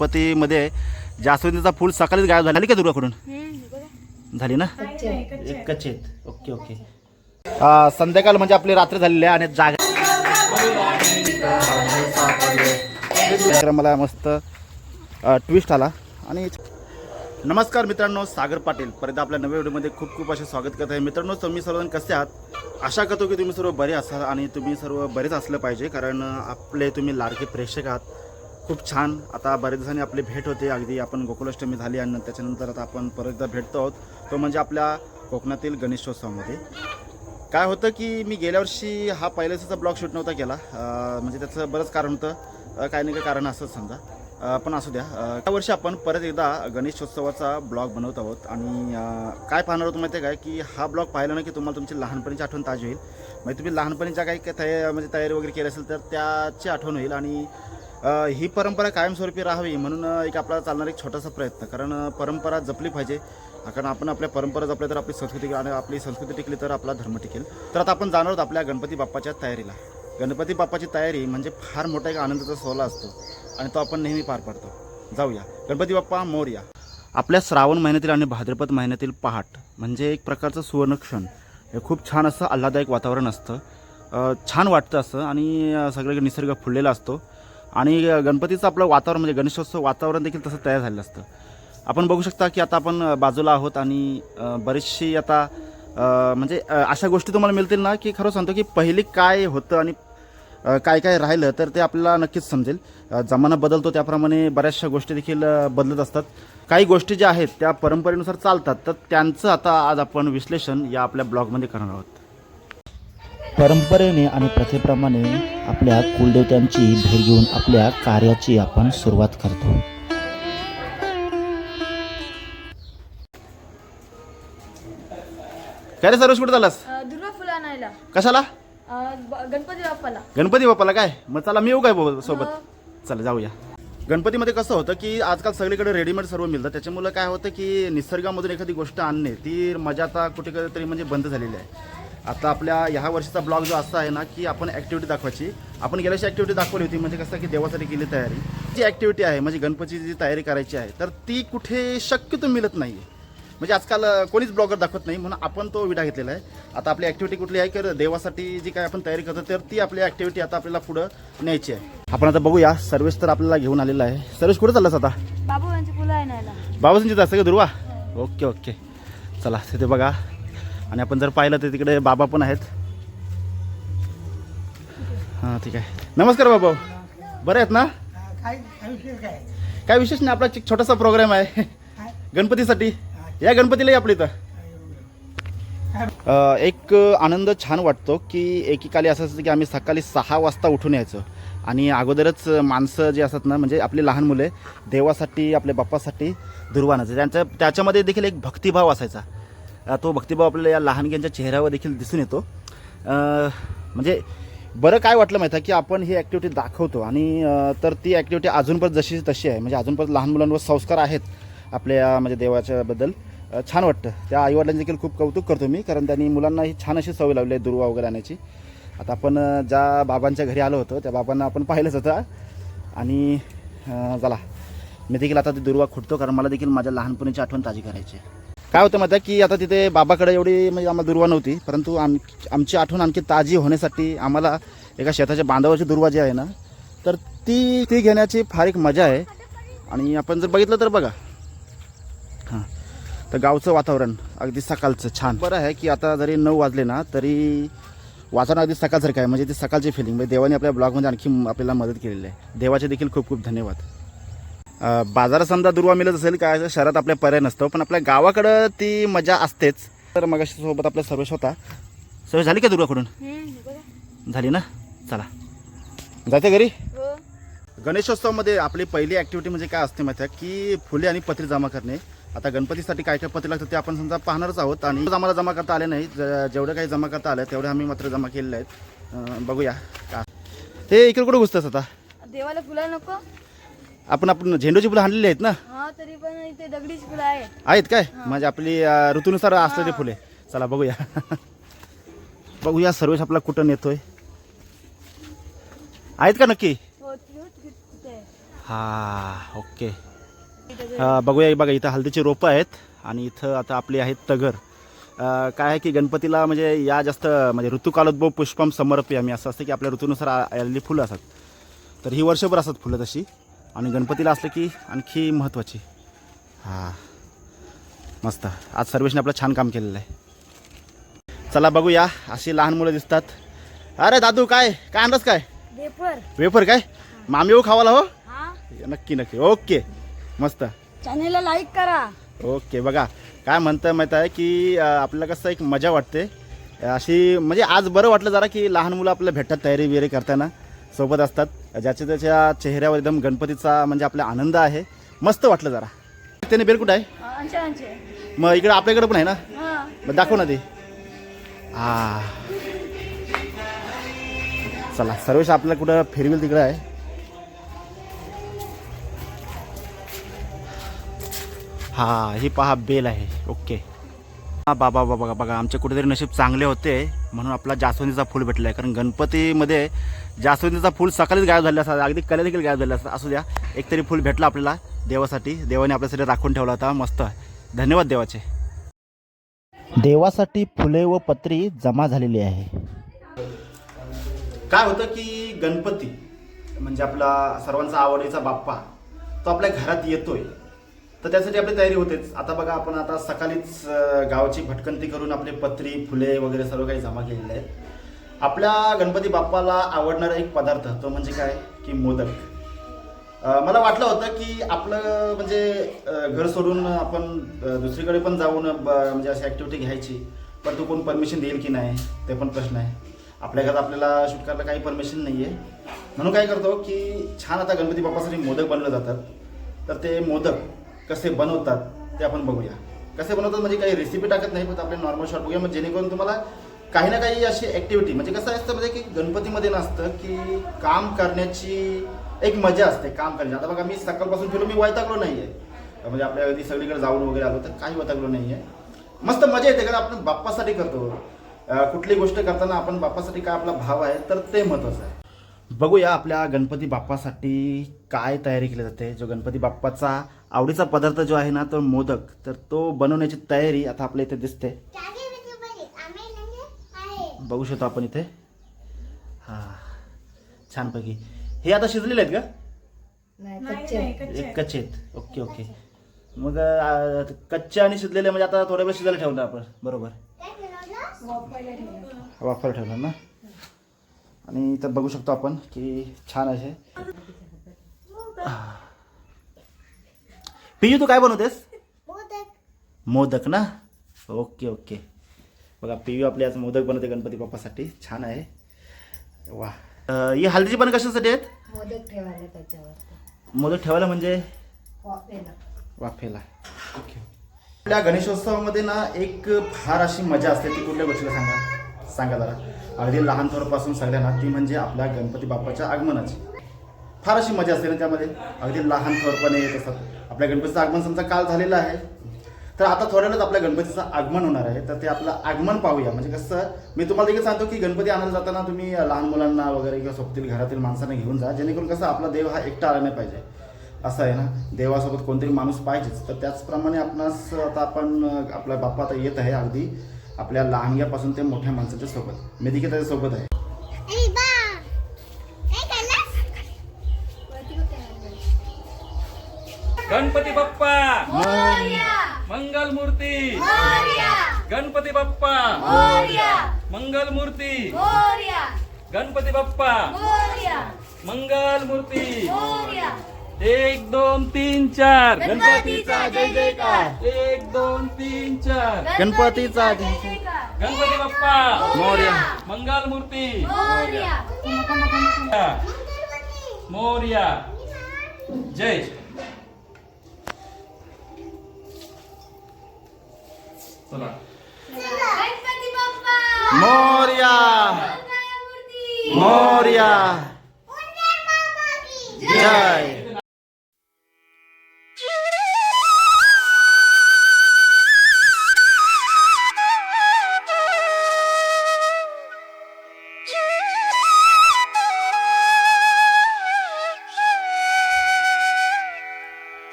गणपतीमध्ये जास्वंदीचा फूल सकाळीच गायब झाली. का दुर्गाकडून. झाली ना? एक कच्चे आहेत ओके ओके. संध्याकाळ म्हणजे आपली रात्र झालेली आहे आणि जागा मला मस्त ट्विस्ट आला. आणि नमस्कार मित्रांनो सागर पाटील. परत आपल्या नव्या व्हिडिओमध्ये खूप खूप असे स्वागत करत आहे. मित्रांनो तुम्ही सर्वजण कसे आहात? आशा करतो की तुम्ही सर्व बरे असाल आणि तुम्ही सर्व बरेच असलं पाहिजे कारण आपले तुम्ही लाडके प्रेक्षक आहात. खूप छान. आता बरेच दिवसांनी आपली भेट होते. अगदी आपण गोकुलाष्टमी झाली आणि त्याच्यानंतर आता आपण परत एकदा भेटतो आहोत. तो म्हणजे आपल्या कोकणातील गणेशोत्सवामध्ये. काय होतं की मी गेल्या वर्षी हा पहिल्याचा ब्लॉग शूट नव्हता केला. म्हणजे त्याचं बरंच कारण होतं. काही ना काही कारण असंच समजा. पण असू द्या. त्या वर्षी आपण परत एकदा गणेशोत्सवाचा ब्लॉग बनवत आहोत. आणि काय पाहणार होतो माहिती आहे काय? की हा ब्लॉग पाहिला ना की तुम्हाला तुमची लहानपणीची आठवण ताजी होईल. म्हणजे तुम्ही लहानपणीच्या काही काही तयारी म्हणजे तयारी वगैरे केली असेल तर त्याची आठवण होईल. आणि ही परंपरा कायमस्वरूपी राहावी म्हणून एक आपला चालणारा एक छोटासा प्रयत्न. कारण परंपरा जपली पाहिजे. कारण आपण आपल्या परंपरा जपल्या तर आपली संस्कृती आणि आपली संस्कृती टिकली तर आपला धर्म टिकेल. तर आता आपण जाणार आहोत आपल्या गणपती बाप्पाच्या तयारीला. गणपती बाप्पाची तयारी म्हणजे फार मोठा एक आनंदाचा सोहळा असतो आणि तो आपण नेहमी पार पाडतो. जाऊया. गणपती बाप्पा मोरया. आपल्या श्रावण महिन्यातील आणि भाद्रपद महिन्यातील पहाट म्हणजे एक प्रकारचं सुवर्णक्षण. हे खूप छान असं आल्हादायक वातावरण असतं. छान वाटतं असं आणि अ, निसर्ग फुललेला असतो. आणि गणपतीचं आपलं वातावरण म्हणजे गणेशोत्सव वातावरण देखील तसं तयार झालेलं असतं. आपण बघू शकता की आता आपण बाजूला आहोत आणि बरीचशी आता म्हणजे अशा गोष्टी तुम्हाला मिळतील ना की खरं सांगतो की पहिली काय होतं आणि काय काय राहिलं तर ते आपल्याला नक्कीच समजेल. जमाना बदलतो त्याप्रमाणे बऱ्याचशा गोष्टी देखील बदलत असतात. काही गोष्टी ज्या आहेत त्या परंपरेनुसार चालतात तर त्यांचं आता आज आपण विश्लेषण या आपल्या ब्लॉगमध्ये करणार आहोत. परंपरेने आणि प्रथेप्रमाणे आपल्या कुलदेवतांची भेट घेऊन आपल्या कार्याची आपण सुरुवात करतो. काय रे सर्वच कुठे झालास अं, दुर्वा फुलं आणायला. कशाला? ब- गणपती बाप्पाला. गणपती बाप्पाला काय? मग चला मी येऊ काय बाबा सोबत? चला जाऊया. गणपतीमध्ये कसं होतं की आजकाल सगळीकडे रेडीमेड सर्व मिळतं त्याच्यामुळं काय होतं की निसर्गामधून एखादी गोष्ट आणणे ती मजा आता कुठे तरी म्हणजे बंद झालेली आहे. आता आपल्या ह्या वर्षीचा ब्लॉग जो असा आहे ना की आपण ॲक्टिव्हिटी दाखवायची. आपण गेल्या वर्षी ॲक्टिव्हिटी दाखवली होती म्हणजे कसं की देवासाठी केली तयारी. जी ॲक्टिव्हिटी आहे म्हणजे गणपतीची जी तयारी करायची आहे तर ती कुठे शक्यतो मिळत नाही आहे म्हणजे आजकाल कोणीच ब्लॉगर दाखवत नाही म्हणून आपण तो विडा घेतलेला आहे. आता आपली ॲक्टिव्हिटी कुठली आहे की देवासाठी जी काय आपण तयारी करतो तर ती आपली ॲक्टिव्हिटी आता आपल्याला पुढं न्यायची आहे. आपण आता बघूया सर्वेश तर आपल्याला घेऊन आलेला आहे. सर्वेश कुठे चाललास आता? बाबाजींची जास्त का दुर्वा? Okay okay. चला तिथे बघा. आणि आपण जर पाहिलं तर तिकडे बाबा पण आहेत. हां ठीक आहे. नमस्कार बाबा. बरे आहेत ना? काय काय विशेष नाही आपला एक छोटासा प्रोग्राम आहे. गणपतीसाठी. या गणपतीला या आपल्या इथं. अ, एक आनंद छान वाटतो की एकेकाली असं असतं की आम्ही सकाळी सहा वाजता उठून यायचो. आणि अगोदरच माणसं जे असतात ना म्हणजे आपली लहान मुले देवासाठी आपल्या बाप्पासाठी दुर्वानाचं. त्यांच्या त्याच्यामध्ये देखील एक भक्तिभाव असायचा. तो भक्तिभाव आपल्याला या लहानग्यांच्या चेहऱ्यावर देखील दिसून येतो. म्हणजे बरं काय वाटलं माहिती आहे की आपण ही ॲक्टिव्हिटी दाखवतो आणि तर ती ॲक्टिव्हिटी अजूनपर्यंत जशी तशी आहे. म्हणजे अजूनपर्यंत लहान मुलांवर संस्कार आहेत आपल्या म्हणजे देवाच्याबद्दल छान वाटतं. त्या आईवडिलांचे देखील खूप कौतुक करतो मी कारण त्यांनी मुलांना ही छान अशी सवय लावली आहे दुर्वा वगैरे आणायची. आता आपण ज्या बाबांच्या घरी आलो होतो त्या बाबांना आपण पाहिलंच होतं. आणि चला. मी देखील आता ती दुर्वा खुटतो कारण मला देखील माझ्या लहानपणीची आठवण ताजी करायची आहे. काय होतं माहिती आहे की आता तिथे बाबाकडे एवढी म्हणजे आम्हाला दुर्वा नव्हती परंतु आम आमची आठवण आणखी ताजी होण्यासाठी आम्हाला एका शेताच्या बांधावरची दुर्वा जी आहे ना तर ती ती घेण्याची फार एक मजा आहे. आणि आपण जर बघितलं तर बघा. हां. तर गावचं वातावरण अगदी सकाळचं छान. बरं आहे की आता जरी नऊ वाजले ना तरी वाचणं अगदी सकाळसारखं आहे. म्हणजे ती सकाळची फिलिंग म्हणजे देवाने आपल्या ब्लॉगमध्ये आणखी आपल्याला मदत केलेली आहे. देवाचे देखील खूप खूप धन्यवाद. बाजारात समजा दुर्वा मिळत असेल काय शहरात आपल्या पर्याय नसतो पण आपल्या गावाकडं ती मजा असतेच. तर मग सोबत आपल्या सर्वेश होता. सर्वेश झाली का बघा झाली ना? चला. जायचं घरी? हो. गणेशोत्सवामध्ये आपली पहिली ॲक्टिव्हिटी म्हणजे काय असते माहिती आहे की फुले आणि पत्री जमा करणे. आता गणपतीसाठी काय काय पत्री लागतं ते आपण समजा पाहणारच आहोत. आणि आम्हाला जमा करता आले नाही. जेवढं काही जमा करता आलं तेवढे आम्ही मात्र जमा केलेले आहेत. बघूया. का? हे इकडे कुठं घुसतंस आता? देवाला फुलं नको. आपण आपण झेंडूची फुलं आणलेली आहेत ना? हा तरी पण इथे दगडीची फुलं आहे आहेत काय? म्हणजे आपली अं, ऋतूनुसार असलेली फुले. चला बघूया. बघूया सर्वेश आपला कुठं नेतोय. आहेत का नक्की? हो हो, ती- तिथे आहे. हा ओके. अ, बघूया बघा इथं हळदीची रोपं आहेत आणि इथं आता आपली आहेत तगर. अ, काय आहे की गणपतीला म्हणजे या जास्त म्हणजे ऋतुकालोद्भव पुष्पम समर्पी आम्ही असं असतं की आपल्या ऋतूनुसार आ- आलेली फुलं असतात. तर ही वर्षभर असतात फुलं तशी. आणि गणपतीला असलं की आणखी महत्त्वाची हां. मस्त. आज सर्वेशने आपलं छान काम केलेलं आहे. चला बघूया अशी लहान मुलं दिसतात. अरे दादू काय? काय आणलंस काय? वेपर वेफर काय? मामी येऊ खावाला हो? हा. नक्की नक्की. ओके. मस्त. चॅनेलला लाईक करा. ओके बघा. काय म्हणतं माहीत आहे की आपल्याला कसं एक मजा वाटते. अशी म्हणजे आज बरं वाटलं जरा की लहान मुलं आपल्याला भेटतात तयारी बियारी करताना. सोबत असतात. ज्याच्या त्याच्या चेहऱ्यावर एकदम गणपतीचा म्हणजे आपला आनंद आहे. मस्त वाटलं जरा. त्याने बेल कुठं आहे? मग इकडं आपल्याकडे पण आहे ना? मग दाखव ना ते. हा चला सर्वेश आपल्याला कुठं फिरवेल तिकडं आहे. हा ही पहा बेल आहे. ओके. बाबा बाबा बघा बघा आमचे कुठेतरी नशीब चांगले होते म्हणून आपला जास्वंदीचा फूल भेटला आहे कारण गणपतीमध्ये जास्वंदीचा फूल सकाळीच गायब झाले असतात अगदी कल्या देखील गायब झाले असतात असू द्या एक तरी फूल भेटलं आपल्याला देवासाठी. देवाने आपल्यासाठी राखून ठेवला होता. मस्त. धन्यवाद देवाचे. देवासाठी फुले व पत्री जमा झालेली आहे. काय होतं की गणपती म्हणजे आपला सर्वांचा आवडीचा बाप्पा तो आपल्या घरात येतोय. तर त्यासाठी आपली तयारी होतेच. आता बघा आपण आता सकाळीच गावाची भटकंती करून आपले पत्री फुले वगैरे सर्व काही जमा केलेले आहेत. आपल्या गणपती बाप्पाला आवडणारा एक पदार्थ तो म्हणजे काय? की मोदक. मला वाटलं होतं की आपलं म्हणजे घर सोडून आपण दुसरीकडे पण जाऊन ब- म्हणजे अशी ॲक्टिव्हिटी घ्यायची. पण तू कोण परमिशन देईल की नाही? ते पण प्रश्न आहे. आपल्या घरात आपल्याला शूट करायला काही परमिशन नाही आहे म्हणून काय करतो की छान आता गणपती बाप्पासाठी मोदक बनवलं जातात. तर ते मोदक कसे बनवतात ते आपण बघूया. कसे बनवतात म्हणजे काही रेसिपी टाकत नाही पण आपले नॉर्मल शॉट बघूया. मग जेणेकरून तुम्हाला काही ना काही अशी ॲक्टिव्हिटी म्हणजे कसं असतं म्हणजे की गणपतीमध्ये नसतं की काम करण्याची एक मजा असते काम करण्याची. आता बघा मी सकाळपासून फिरून मी वैतागलो नाही आहे म्हणजे आपल्या अगदी सगळीकडे जाऊन वगैरे आलो तर काही वैतागलो नाही आहे मस्त मजा येते कारण आपण बाप्पासाठी करतो. कुठली गोष्ट करताना आपण बाप्पासाठी काय आपला भाव आहे तर ते महत्त्वाचं आहे. बघूया आपल्या गणपती बाप्पासाठी काय तयारी केली जाते. जो गणपती बाप्पाचा आवडीचा पदार्थ जो आहे ना तो मोदक तर तो बनवण्याची तयारी आता आपल्या इथे दिसते. बघू शकतो आपण इथे. हा छानपैकी. हे आता शिजलेले आहेत का? कच्चे आहेत. Okay okay. मग कच्चे आणि शिजलेले म्हणजे आता थोड्या वेळ शिजायला ठेवलं आपण. बरोबर. वाफर ठेवलं ना? आणि इथं बघू शकतो आपण की छान असे. पियू तू काय बनवतेस? मोदक. ना? Okay okay. बघा पियू आपले आज मोदक बनवते गणपती बाप्पासाठी. छान आहे. वा. ही हल्दीची पण कशासाठी आहेत? मोदक ठेवायला त्याच्यावर मोदक ठेवायला म्हणजे? वाफेला. वाफेला. ओके. आपल्या गणेशोत्सवामध्ये ना एक फार अशी मजा असते ती कुठल्या गोष्टीला सांगा? सांगा जरा. अगदी लहान थोरपासून सगळ्यांना ती म्हणजे आपल्या गणपती बाप्पाच्या आगमनाची. फार अशी मजा असते ना त्यामध्ये. अगदी लहान थोरपणे येत असतात. आपल्या गणपतीचं आगमन समजा काल झालेलं आहे. तर आता थोड्या वेळात आपल्या गणपतीचं आगमन होणार आहे. तर ते आपलं आगमन पाहूया. म्हणजे कसं मी तुम्हाला देखील सांगतो की गणपती आणायला जाताना तुम्ही लहान मुलांना वगैरे किंवा सोबतील घरातील माणसांना घेऊन जा. जेणेकरून कसं आपला देव हा एकटा आला नाही पाहिजे. असं आहे ना? देवासोबत कोणतरी माणूस पाहिजेच. तर त्याचप्रमाणे आपणास आता आपण आपला बाप्पा आता येत आहे अगदी. आपल्या लहानग्यापासून ते मोठ्या माणसाच्या सोबत. मी देखील त्याच्यासोबत आहे. गणपती बाप्पा. मंगल मूर्ती गणपती बाप्पा. मंगल मूर्ती गणपती बाप्पा. मंगल मूर्ती एक दोन तीन चार. गणपतीचा जय जयकार. एक दोन तीन चार. गणपतीचा गणपती बाप्पा. मोरया. मंगल मूर्ती मोर्या. जय. चला. गणपती बाप्पा. मोर्या. मोर्या.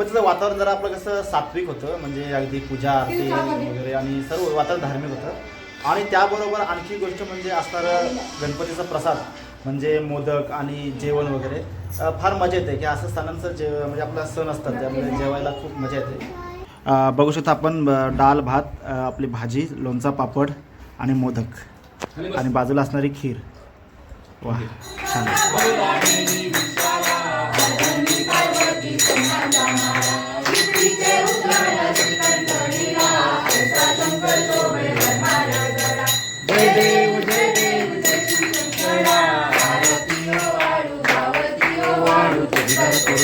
गणपतीचं वातावरण जरा आपलं कसं सात्विक होतं म्हणजे अगदी पूजा आरती वगैरे. आणि सर्व वातावरण धार्मिक होतं. आणि त्याबरोबर आणखी गोष्ट म्हणजे असणारं गणपतीचा प्रसाद म्हणजे मोदक आणि जेवण वगैरे फार मजा येते की असं सणांचं जे म्हणजे आपला सण असतात त्यामुळे जेवायला खूप मजा येते. बघू शकता आपण डाळ भात आपली भाजी लोणचा पापड आणि मोदक. आणि बाजूला असणारी खीर. वा छान.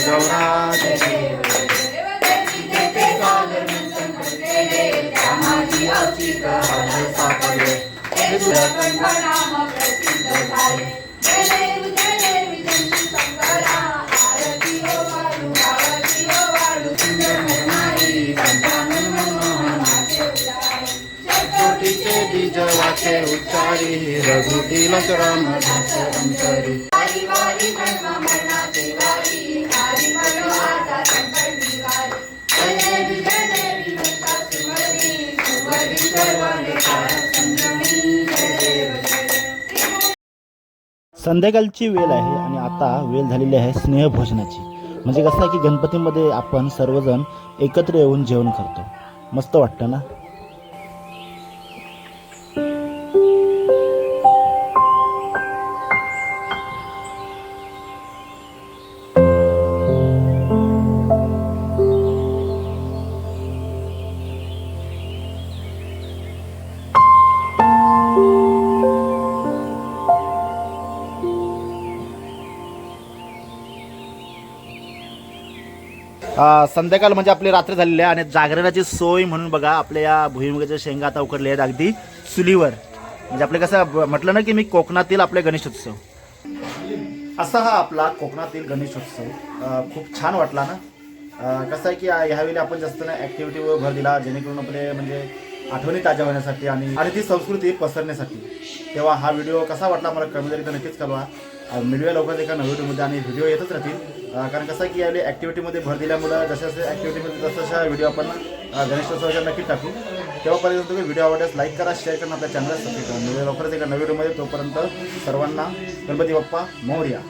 तुझी तुळजावरा जय देव छोटीचे बीज वाचे उच्चारी रघुतील राम अंतरी संध्याकाळची वेळ आहे आणि आता वेळ झालेली आहे स्नेहभोजनाची. म्हणजे कसं आहे की गणपतीमध्ये आपण सर्वजण एकत्र येऊन जेवण करतो. मस्त वाटतं ना? संध्याकाळ म्हणजे आपली रात्र झालेली आहे आणि जागरणाची सोय म्हणून बघा आपल्या या भुईमुगाच्या शेंगा आता उकडल्या आहेत अगदी चुलीवर. म्हणजे आपले कसं म्हटलं ना की मी कोकणातील आपले गणेशोत्सव असा हा आपला कोकणातील गणेशोत्सव खूप छान वाटला ना? कसं आहे की ह्यावेळी आपण जास्त ना ॲक्टिव्हिटीवर भर दिला जेणेकरून आपले म्हणजे आठवणी ताज्या होण्यासाठी आणि आणि ती संस्कृती पसरण्यासाठी. तेव्हा हा व्हिडिओ कसा वाटला मला कमेंट नक्कीच कळवा. अ, मिळूया लवकरच एका नव्या व्हिडिओमध्ये आणि व्हिडिओ येतच राहतील. कारण कसं की यावेळी ॲक्टिव्हिटीमध्ये भर दिल्यामुळं जशा जशा ॲक्टिव्हिटीमध्ये जसं व्हिडिओ आपण गणेशोत्सवाच्या नक्की टाकू. तेव्हापर्यंत तुम्ही व्हिडिओ आवडल्यास लाईक करा शेअर करा आपल्या चॅनलला सबस्क्राईब करा. म्हणजे लवकरच एका नवीन व्हिडिओमध्ये तोपर्यंत सर्वांना गणपती बाप्पा मोरया.